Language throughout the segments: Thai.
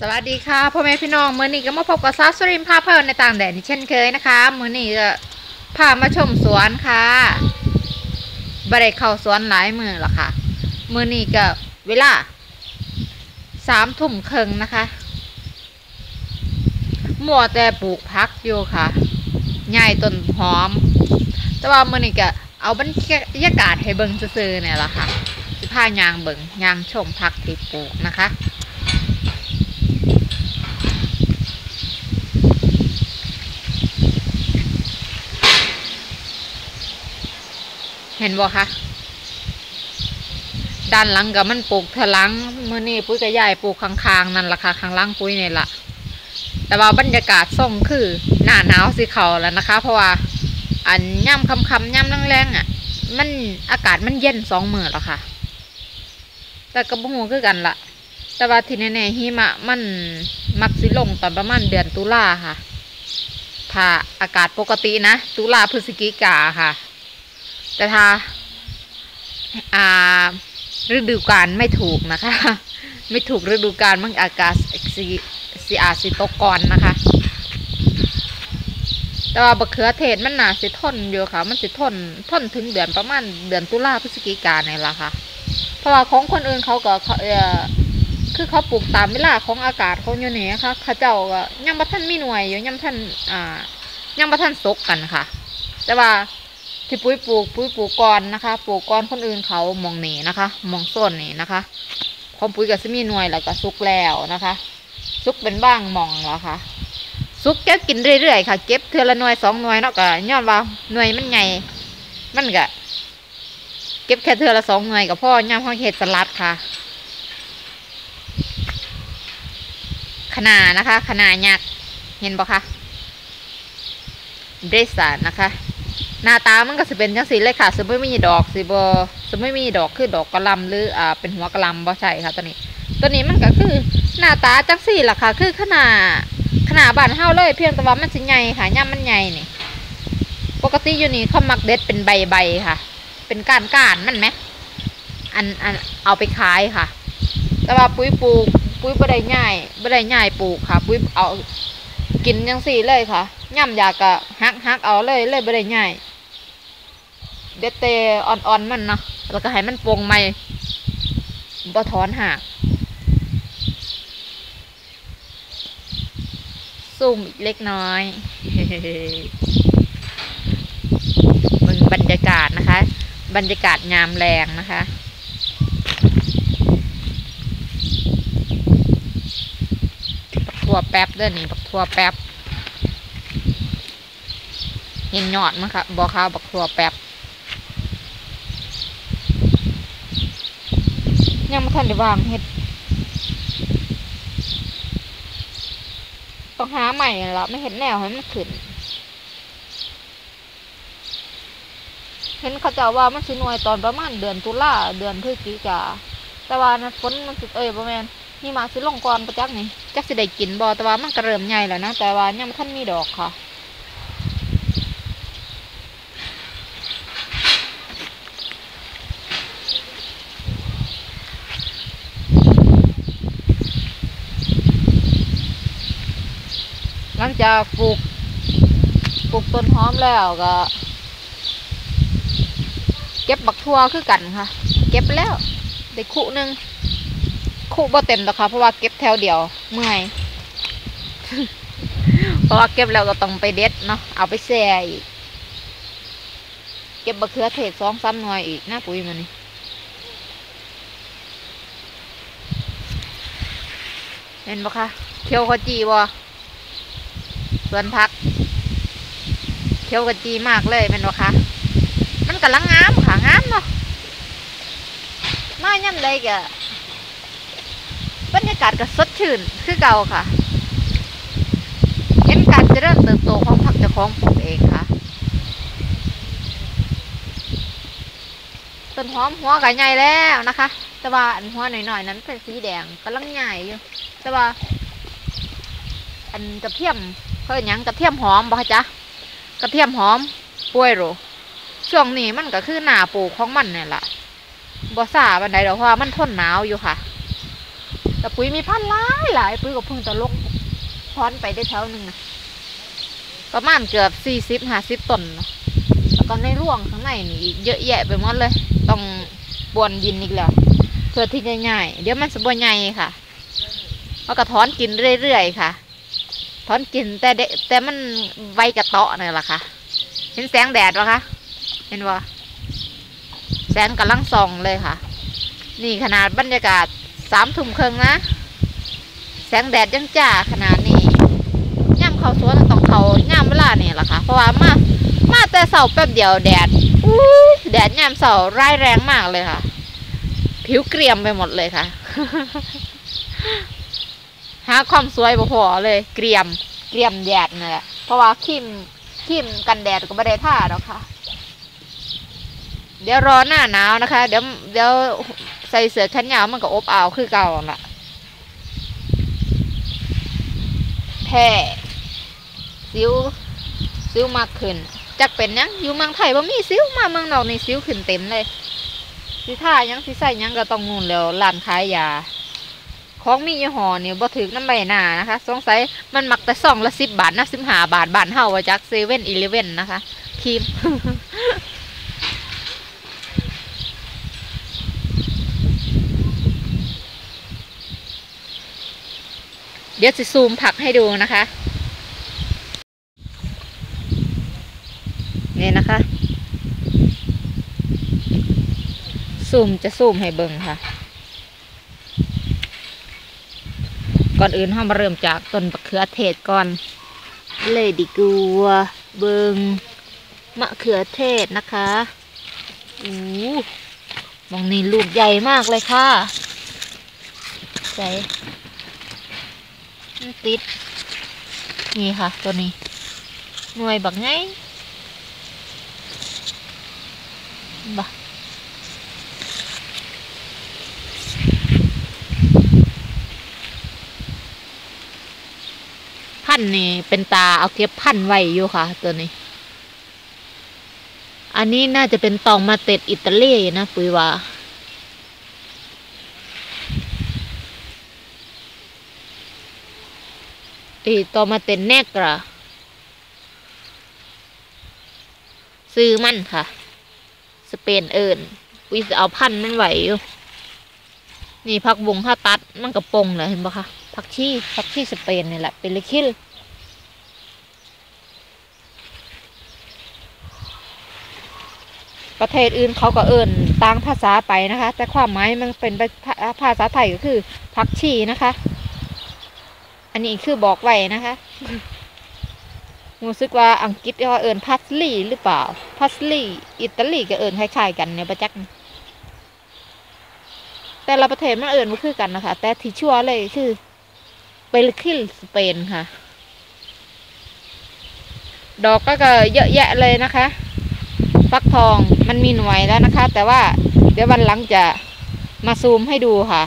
สวัสดีค่ะพ่อแม่พี่น้องมื้อนี้ก็มาพบกับซาสริมพาเพลินในต่างแดนอีกเช่นเคยนะคะมื้อนี้ก็พามาชมสวนค่ะบ่ได้เข้าสวนหลายมือหรอค่ะมื้อนี้ก็เวลาสามทุ่มครึ่งนะคะมัวแต่ปลูกพักอยู่ค่ะใหญ่ต้นหอม แต่ว่ามื้อนี้ก็เอาบรรยากาศให้เบิ่งซื่อๆเนี่ยละค่ะพายางเบิ่งยางชมพักที่ปลูกนะคะ เห็นบ่คะด้านหลังกับมันปลูกเทอหลังมือนี่ปุ้ยกับยายปลูกข้างๆนั่นล่ะค่ะข้างล่างปุ้ยนี่ล่ะ แต่ว่าบรรยากาศส่งคือหน้าหนาวสิเขาแล้วนะคะ เพราะว่าอันย่ำคำคำย่ำแรงๆอะ มันอากาศมันเย็นสองมือแล้วค่ะ แต่กระบุงคือกันละ แต่ว่าที่แน่ๆหิมะมันมักสิลงตอนประมาณเดือนตุลาค่ะ ถ้าอากาศปกตินะ ตุลาพฤศจิกาค่ะ แต่ถ้าอ่าฤดูกาลไม่ถูกนะคะ ไม่ถูกฤดูกาลมันอากาศสีสีอาสิตกก่อนนะคะ แต่ว่าบะเขือเทศมันหนาสิทนอยู่ค่ะ มันสิทนทนถึงเดือนประมาณเดือนตุลาพฤศจิกาเนี่ยละค่ะ เพราะว่าของคนอื่นเขาก็เขาเออ คือเขาปลูกตามเวลาของอากาศเขาอยู่นี่ค่ะเขาเจ้าก็ยังบ่ทันมีหน่วยอยู่ยังบ่ทันอ่ายังบ่ทันสกกันค่ะ แต่ว่าที่ปุ้ยปลูกปุ้ยปลูกก่อนนะคะ ปลูกก่อนคนอื่นเขามองนี่นะคะมองส้นนี่นะคะของปุ้ยกับซมีหน่วยแล้วก็ซุกแล้วนะคะซุกเป็นบ้างมองแล้วค่ะซุกเก็บกินเรื่อยๆค่ะ เก็บเทือละหน่วยสองหน่วยเนาะก็ย้อนว่าหน่วยมันใหญ่มันก็เก็บแค่เทือละสองหน่วยกับพ่อย่ามห้องเห็ดสลัดค่ะ ขนานะคะ ขนายักเห็นปะคะเดรสานนะคะ หน้าตามันก็สิเป็นจังสีเลยค่ะสิไม่มีดอกสิบสิไม่มีดอกคือดอกกระลำหรืออ่าเป็นหัวกระลำบ่ใช่ค่ะตัวนี้ ตัวนี้มันก็คือหน้าตาจังสีล่ะค่ะ คือขนาดขนาดบานเฮาเลย เพียงแต่ว่ามันสิใหญ่ค่ะย่ำมันใหญ่นี่ปกติอยู่นี่เขามักเด็ดเป็นใบใบค่ะ เป็นก้านก้านมันไหมอันอันเอาไปขายค่ะ แต่ว่าปุ้ยปลูก ปุ้ยบ่ได้ง่ายบ่ได้ง่ายปลูกค่ะ ปุ้ยเอากินจังสี่เลยค่ะย่ำอยากกะฮักฮักเอาเลยเลยบ่ได้ง่ายเด็ดเตอ่อนๆมันเนาะแล้วก็ให้มันโปร่งใหม่บ่ถอนหากซุ่มอีกเล็กน้อยมันบรรยากาศนะคะ บรรยากาศยามแรงนะคะ บัก ทั่วแป๊บเด้อนี่บักทั่วแป๊บเห็นยอดมั้งคะบอข้าวบักทั่วแป๊บยังไม่ทันได้วางเห็ดต้องหาใหม่ละไม่เห็นแนวให้มันขึ้นเห็นเขาเจะว่ามันสิหน่วยตอนประมาณเดือนตุลาเดือนพฤศจิกาแต่ว่านะฝนมันสิเอ้ยประมาณ นี่มาสิลงก่อนประจักนี่จักสิได้กินบ่แต่ว่ามันก็เริ่มใหญ่แล้วนะแต่ว่ายังไม่ทันมีดอกค่ะหลังจากปลูกปลูกต้นหอมแล้วก็เก็บบักทั่วคือกันค่ะ เก็บแล้วได้คู่หนึ่ง คู่บ่เต็มหรอกค่ะ เพราะว่าเก็บแถวเดียวเมื่อย เพราะว่าเก็บแล้วก็ต้องไปเด็ดเนาะเอาไปแช่อีก เก็บบักเขือเทศสองสามหน่วยอีกหน้าปุ๋ยมันนี่เห็นปะคะเคี้ยวขจีบ่สวนพักเขียวกระจีมากเลยแมันวะคะมันกำลังงามค่ะงามเนาะมาย่ำใดกะ บรรยากาศก็สดชื่นคือเก่าค่ะ เห็นการเจริญเติบโตของผักจ้าของปลูกเองค่ะ ต้นหอมหัวก็ใหญ่แล้วนะคะ แต่ว่าอันหัวหน่อยๆนั้นเป็นสีแดงกำลังใหญ่อยู่ แต่ว่า อันกระเทียมเขาเรียยังกระเทียมหอมบ่คะจ๊ะกระเทียมหอมป่วยโรช่วงนี้มันก็คือหนาปลูกของมันเนี่ยแหละบ่ซาบันไดเดอกเพราะว่ามันทนหนาวอยู่ค่ะ แต่ปุ๋ยมีพันหลายหลายปุ๋ยก็เพิ่งจะลกพอนไปได้แถวหนึ่งนะประมาณเกือบสี่สิบห้าสิบต้นนะแล้วก็ในร่วงข้างในนี่เยอะแยะไปหมดเลย ต้องบวนดินอีกแล้วเพื่อที่จะง่ายเดี๋ยวมันสบใหญ่ค่ะแล้วก็ถอนกินเรื่อยๆค่ะถอนกินแต่เดแต่มันไวกระเตาะนี่แหละค่ะ เห็นแสงแดดปะคะเห็นว่าแสงกำลังส่องเลยค่ะ นี่ขนาดบรรยากาศ สามทุ่มครึ่งนะ แสงแดดยังจ้าขนาดนี้ย่ำเขาสวนต้องเขาย่ำเวลานี่แหละค่ะ เพราะว่ามา มาแต่เสาแป๊บเดียวแดดอู้แดดย่ำเสาร้ายแรงมากเลยค่ะ ผิวเกรียมไปหมดเลยค่ะ หาความสวยบ่พอเลย เกรียม เกรียมแดดนั่แหละ เพราะว่าครีมครีมกันแดดก็ไม่ได้ท่าหรอกค่ะ เดี๋ยวรอหน้าหนาวนะคะ เดี๋ยวเดี๋ยว ใส่เสื้อแขนยาวมันก็อบอ้าวคือเก่าล่ะแพ้สิวสิวมากขึ้นจักเป็นยังอยู่เมืองไทยว่ามีสิวมาเมืองนอกนี่สิวขึ้นเต็มเลยสิท่ายังสิใส่ยังก็ต้องนู่นแล้วร้านขายยาของมียี่ห้อนี่บ่ถึกน้ำใบหน้านะคะ สงสัยมันมักแต่ซองละสิบบาทนะสิบห้าบาทบาทเฮาว่าจากเซเว่นอีเลเว่นนะคะครีม เดี๋ยวจะซูมผักให้ดูนะคะ นี่นะคะ ซูมจะซูมให้เบิ่งค่ะ ก่อนอื่นเรามาเริ่มจากต้นมะเขือเทศก่อน เลยดีกัวเบิงมะเขือเทศนะคะอู้มองนี่ลูกใหญ่มากเลยค่ะใส่ ติด นี่ค่ะ ตัวนี้ หน่วยบักไงบักพันนี่เป็นตาเอาเก็บพันไว้อยู่ค่ะ ตัวนี้ อันนี้น่าจะเป็นตองมาเต็ดอิตาลีนะ ปุยว่า อีตอมาเต็ดแนกระซื้อมันค่ะ สเปนเอิญปุ้ยจะเอาพันมันไหวอยู่ นี่พักบงข้าตัดมันกระปงเลยเห็นปะคะผักชีผักชีสเปนนี่แหละเป็นลิคิลประเทศอื่นเขาก็เอิญต่างภาษาไปนะคะ แต่ความหมายมันเป็นภาษาไทยก็คือผักชีนะคะ นนี้คือบอกไว้นะคะรู้สึกว่าอังกฤษก็เอิญพัสลีหรือเปล่า พัสลีอิตาลีก็เอิญคล้ายๆกันเนี่ยประจักษ์แต่ละประเทศมันเอิญมันคือกันนะคะ แต่ที่ชัวร์เลยคือเปรคิลสเปนค่ะ ดอกก็ก็เยอะแยะเลยนะคะฟักทองมันมีหน่วยแล้วนะคะ แต่ว่าเดี๋ยววันหลังจะมาซูมให้ดูค่ะ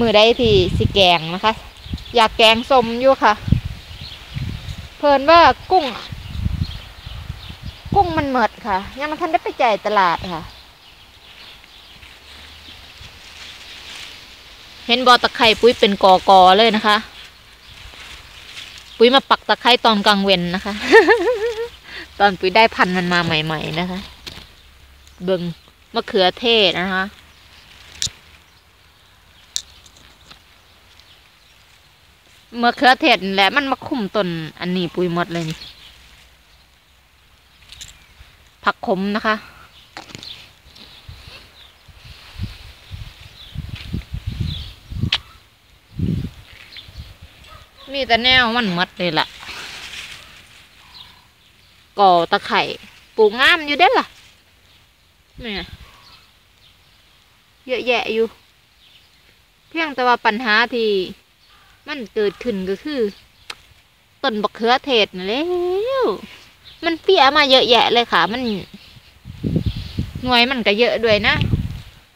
มือได้ที่สิแกงนะคะ อยากแกงสมอยู่ค่ะ เพลินว่ากุ้ง กุ้งมันเหมิดค่ะ ยังมันทันได้ไปจ่ายตลาดค่ะ เห็นบอตะไคร่ปุ้ยเป็นกอกอเลยนะคะ ปุ้ยมาปักตะไคร่ตอนกลางเวนนะคะ ตอนปุ้ยได้พันธุ์มันมาใหม่ ๆ นะคะ เบิงมะเขือเทศนะคะ เมะเขือเทศแหละมันมาคุมต้นอันนี้ปุ้ยหมดเลยนี่ผักขมนะคะ มีแต่แนวมันมดเลยล่ะ ก่อตะไคร่ปลูกงามอยู่เด้ล่ะเนี่ยเยอะแยะอยู่ เพียงแต่ว่าปัญหาที่ มันเกิดขึ้นก็คือต้นบักเขือเทศนั่นแล้วมันเปียมาเยอะแยะเลยค่ะ มันหน่วยมันก็เยอะด้วยนะ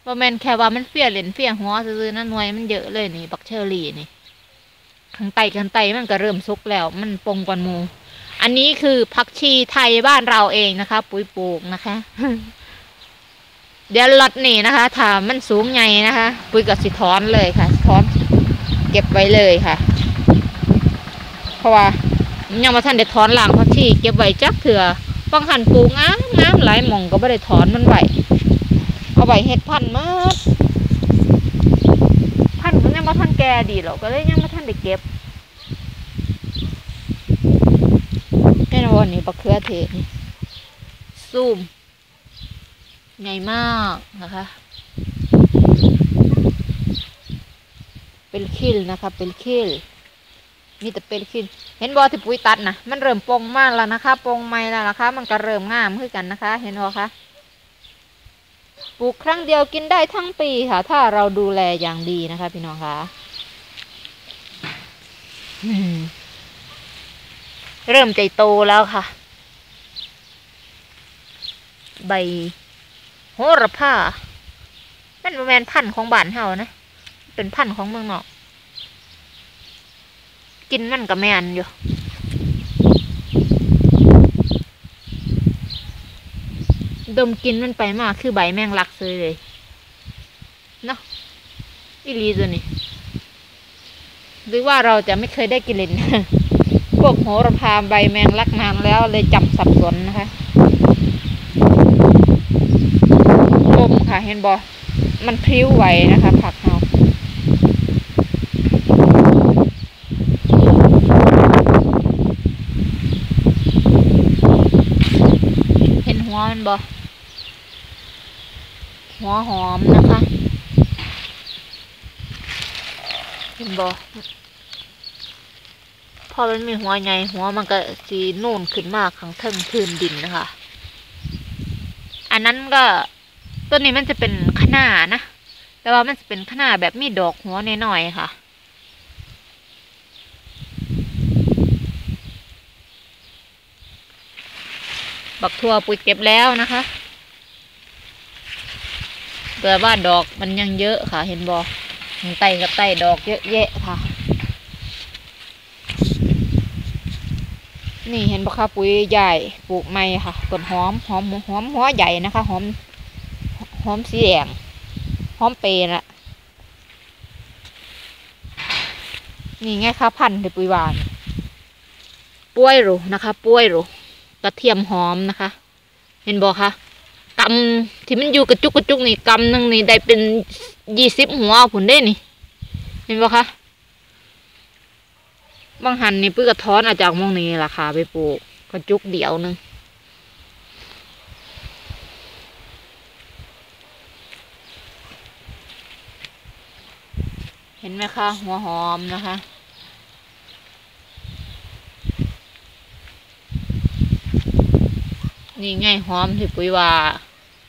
ว่าแมนแค่ว่ามันเฟี้ยเหรียญเฟี้ยหัวซื้อๆนะหน่วยมันเยอะเลยนี่บักเชอรี่นี่ข้างใต้ข้างใต้มันก็เริ่มสุกแล้ว มันปงกวนมู อันนี้คือผักชีไทยบ้านเราเองนะคะ ปุ๋ยปลูกนะคะ เดี๋ยวล็อตนี้นะคะถ้ามันสูงใหญ่นะคะ ปุ้ยก็สิถอนเลยค่ะถอน ก็บไว้เลยค่ะ เพราะว่ายังมาท่านได้ถอนหลังพักที่เก็บไว้จักเถื่อบางหันปลูกงามงามหลายหม่องก็ไม่ได้ถอนมันไว้เอาไว้เฮ็ดพันมาพันธุ์มันยังมาท่านแก่ดีหรอกก็เลยยังมาท่านได้เก็บแน่นอนนี่บักเขือเทศนี่ซูมใหญ่มากนะคะ เป็นคิลนะคะเป็นคิลมีแต่เป็นคิลเห็นบอที่ปุ๋ยตัดนะมันเริ่มปงมากแล้วนะคะปงใหม่แล้วนะคะ มันก็เริ่มงามขึ้นกันนะคะ เห็นบอคะปลูกครั้งเดียวกินได้ทั้งปีค่ะ ถ้าเราดูแลอย่างดีนะคะ พี่น้องคะเริ่มใจโตแล้วค่ะ ใบโหระพาเป็นบ่แมนพันธุ์ของบ้านเฮานะ เป็นพันธุ์ของเมืองนอก กินมันกับแมนอยู่ดมกินมันไปมากคือใบแมงลักเลยเลยเนาะอีลีตัวนี้หรือว่าเราจะไม่เคยได้กินเลยพวกโหระพาใบแมงลักนานแล้วเลยจำสับสนนะคะลมค่ะเห็นบอมันพลิ้วไหวนะคะ ผักเฮาเห็นหัวมัน บอหัวหอมนะคะเห็นบอพอมันมีหัวใหญ่หัวมันก็สีนูนขึ้นมากข้างเทิงพื้นดินนะคะ อันนั้นก็ต้นนี้มันจะเป็นขนานะ แต่ว่ามันจะเป็นขนาแบบมีดอกหัวน้อยๆค่ะ บักทั่วปุ๋ยเก็บแล้วนะคะแต่ว่าดอกมันยังเยอะค่ะ เห็นบอไต่กับไต่ดอกเยอะแยะค่ะ นี่เห็นปะคะปุ๋ยใหญ่ปลูกไม้ค่ะต้นหอมหอมหอมหัวใหญ่นะคะหอมหอมสีแดงหอมเปรย์ละนี่ไงคะพันธุ์ปุยหวานป้วยรูนะคะป้วยรู กระเทียมหอมนะคะ เห็นบอกคะกำที่มันอยู่กระจุกกระจุกนี่กำหนึ่งนี่ได้เป็นยี่สิบหัวผลได้นี่ เห็นบอกคะบางหันนี่ปุ้ยกระท้อนอาจากมองนี้ราคาไปปลูกกระจุกเดียวหนึงเห็นไหมคะ หัวหอมนะคะ นี่ไงหอมที่ปุ๋ยว่า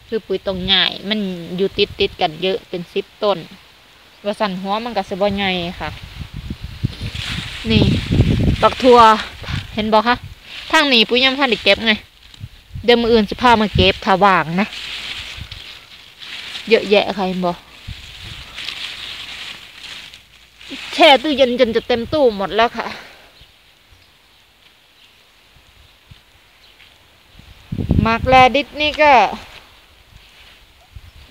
คือปุ๋ยตรงง่าย มันอยู่ติดติดๆกันเยอะเป็นสิบต้นว่าสันหัวมันกับสบใหญ่ค่ะ นี่ปักทัวเห็นบอกคะทางนี้ปุ๋ยยังท่านได้เก็บไง เดี๋ยวมืออื่นจะพามาเก็บถ้าว่างนะ เยอะแยะค่ะเห็นบอกแช่ตู้เย็นจนจะเต็มตู้หมดแล้วค่ะ หมากแลดิสนี่ก็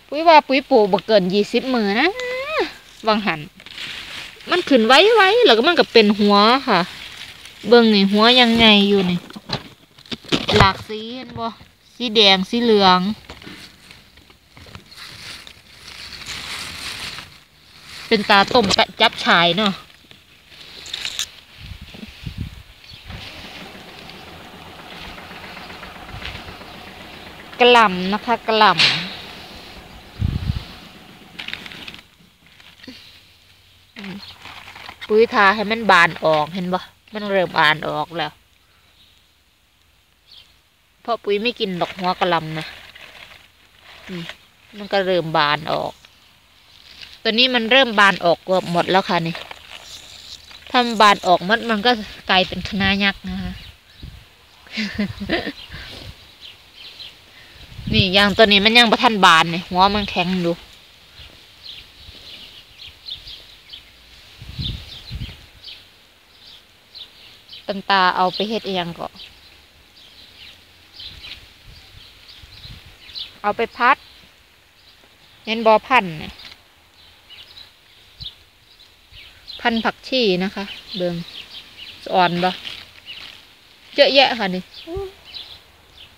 ปุ๋ยว่าปุ๋ยปลูกบ่เกินยี่สิบมือนะวางหัน มันขึ้นไว้ไว้แล้วก็มันก็เป็นหัวค่ะ เบิ่งนี่หัวยังไงอยู่นี่ หลากสีเห็นบ่สีแดงสีเหลืองเป็นตาต้มกะจับฉายเนาะ กระล่ำนะคะกระล่ำปุ๋ยทาให้มันบานออกเห็นปะมันเริ่มบานออกแล้ว เพราะปุ๋ยไม่กินดอกหัวกระลำนะมันก็เริ่มบานออก ตัวนี้มันเริ่มบานออกเกือบหมดแล้วค่ะนี่ถ้ามันบานออกหมดมันก็กลายเป็นคณะยักษ์นะคะ นี่อยางตัวนี้มันยังประทันบานเนี่ยหัวมันแข็งดูตันตาเอาไปเฮ็ดเองก็เอาไปพัดเห็นบอพันธ์เนี่ยพันธุ์ผักชีนะคะ เบิงอ่อนบ่เยอะแยะค่ะนี่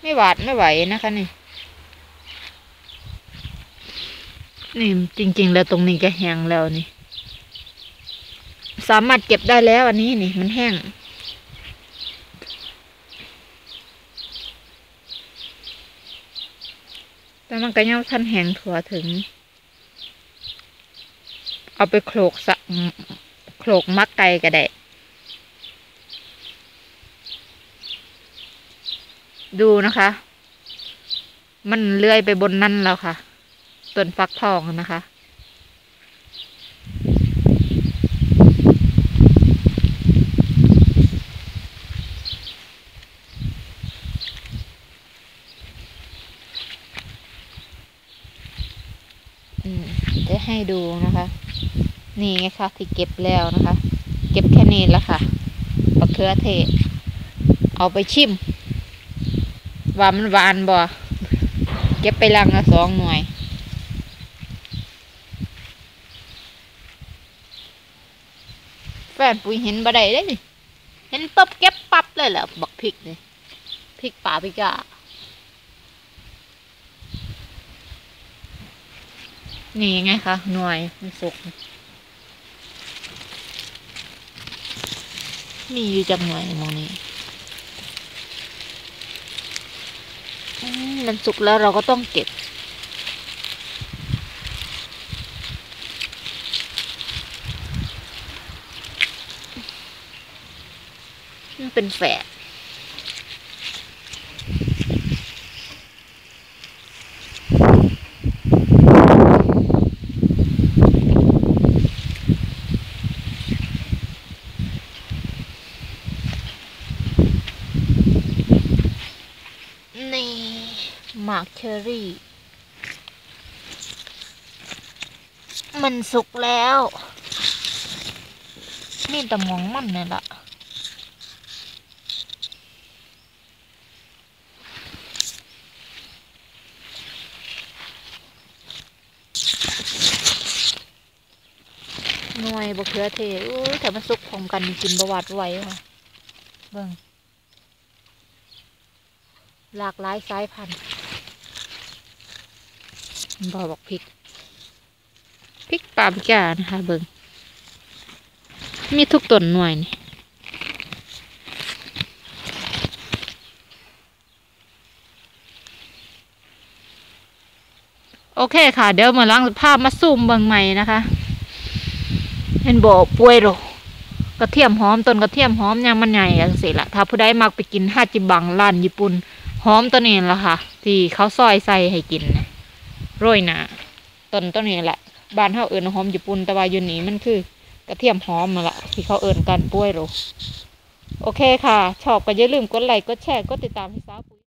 ไม่หวาดไม่ไหวนะคะนี่ นี่จริง ๆ แล้วตรงนี้ก็แห้งแล้วนี่ สามารถเก็บได้แล้วอันนี้นี่มันแห้ง แต่มันก็ยังทันแห้งถั่วถึง เอาไปโขลกสะโขลกมักไก่ก็ได้ดูนะคะ มันเลื่อยไปบนนั่นแล้วค่ะ ต้นฟักทองนะคะอืมจะให้ดูนะคะ นี่ไงคะที่เก็บแล้วนะคะ เก็บแค่นี้แล้วค่ะมะเขือเทศ เอาไปชิมว่ามันหวานบ่เก็บไปลังละสองหน่วย แฟนปุ๋ยเห็นบ่ได้เลยนี่เห็นปั๊บเก็บปั๊บเลยแหละบักพริกนี่พริกป่าพริกกานี่ไงคะหน่วยมันสุก มีอยู่จังหน่วยมองนี้มันสุกแล้วเราก็ต้องเก็บ เป็นแฝดนี่หมากเชอรี่ มันสุกแล้วมีแต่มองมันเนี่ยละ หน่วยบะเขือเทศอู้แต่มันสุกพร้อมกันกินบหวาดไหวค่ะเบิ่งหลากหลายสายพันธุ์บอบอกพริกพริกปาปริก้านะคะเบิ่งมีทุกต้นหน่วยนี่โอเคค่ะ เดี๋ยวมาล้างภาพมาซูมเบิ่งใหม่นะคะ เห็นบอกป่วยหรอกระเทียมหอมต้นกระเทียมหอมยังมันใหญ่จังสิละถ้าผู้ใดมักไปกินฮาจิบังร้านญี่ปุ่นหอมตัวนี้ละค่ะ ที่เขาซอยใส่ให้กินนะโรยหนาต้นตัวนี้แหละบ้านเขาเอิญหอมญี่ปุ่นแต่ว่าอยู่นี่มันคือกระเทียมหอมมาละที่เขาเอิญกันป่วยหรอโอเคค่ะ ชอบก็อย่าลืมกดไลค์กดแชร์กดติดตามให้ซับ